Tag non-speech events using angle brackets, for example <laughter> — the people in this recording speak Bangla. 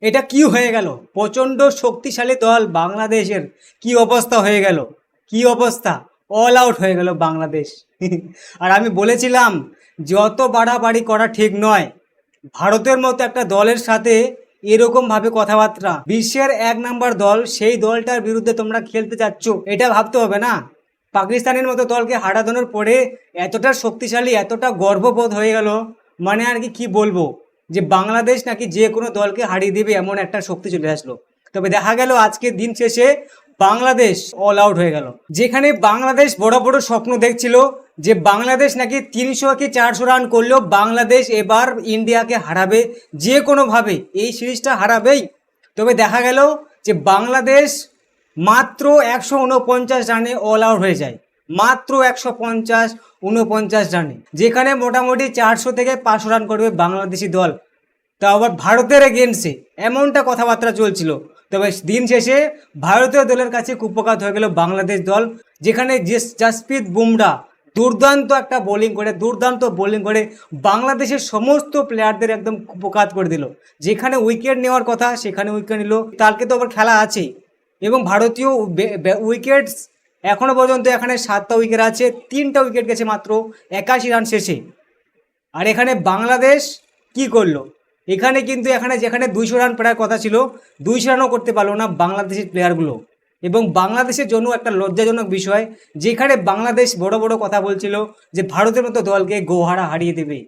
এটা কি হয়ে গেল? প্রচণ্ড শক্তিশালী দল বাংলাদেশের। কি অবস্থা হয়ে গেল? কি অবস্থা? অল আউট হয়ে গেল বাংলাদেশ। <laughs> আর আমি বলেছিলাম, যত বাড়াবাড়ি করা ঠিক নয়, ভারতের মতো একটা দলের সাথে এরকমভাবে কথাবার্তা, বিশ্বের এক নাম্বার দল, সেই দলটার বিরুদ্ধে তোমরা খেলতে যাচ্ছ, এটা ভাবতে হবে না। পাকিস্তানের মতো দলকে হারানোর পরে এতটা শক্তিশালী, এতটা গর্ববোধ হয়ে গেল মানে আর কি কি বলব? যে বাংলাদেশ নাকি যে কোনো দলকে হারিয়ে দেবে এমন একটা শক্তি চলে আসলো। তবে দেখা গেল আজকে দিন শেষে বাংলাদেশ অল আউট হয়ে গেল। যেখানে বাংলাদেশ বড় বড় স্বপ্ন দেখছিল যে বাংলাদেশ নাকি তিনশো কি চারশো রান করলেও বাংলাদেশ এবার ইন্ডিয়াকে হারাবে যে কোনোভাবে। এই সিরিজটা হারাবেই। তবে দেখা গেল যে বাংলাদেশ মাত্র একশো উনপঞ্চাশ রানে অল আউট হয়ে যায়। মাত্র একশো পঞ্চাশ উনপঞ্চাশ রানে, যেখানে মোটামুটি চারশো থেকে পাঁচশো রান করবে বাংলাদেশি দল। তা আবার ভারতের এগেনস্টে এমনটা কথাবার্তা চলছিল। তবে দিন শেষে ভারতীয় দলের কাছে কুপকাত হয়ে গেল বাংলাদেশ দল, যেখানে জেস- জাসপ্রীত বুমরা দুর্দান্ত একটা বোলিং করে, দুর্দান্ত বোলিং করে বাংলাদেশের সমস্ত প্লেয়ারদের একদম কুপকাত করে দিল। যেখানে উইকেট নেওয়ার কথা, সেখানে উইকেট নিল। কালকে তো আবার খেলা আছে এবং ভারতীয় উইকেটস এখনও পর্যন্ত এখানে সাতটা উইকেট আছে, তিনটা উইকেট গেছে মাত্র, একাশি রান শেষে। আর এখানে বাংলাদেশ কি করল? এখানে কিন্তু এখানে যেখানে দুইশো রান প্রায় কথা ছিল, দুইশো রানও করতে পারল না বাংলাদেশের প্লেয়ারগুলো এবং বাংলাদেশের জন্য একটা লজ্জাজনক বিষয়, যেখানে বাংলাদেশ বড় বড় কথা বলছিল যে ভারতের মতো দলকে গোহারা হারিয়ে দেবে।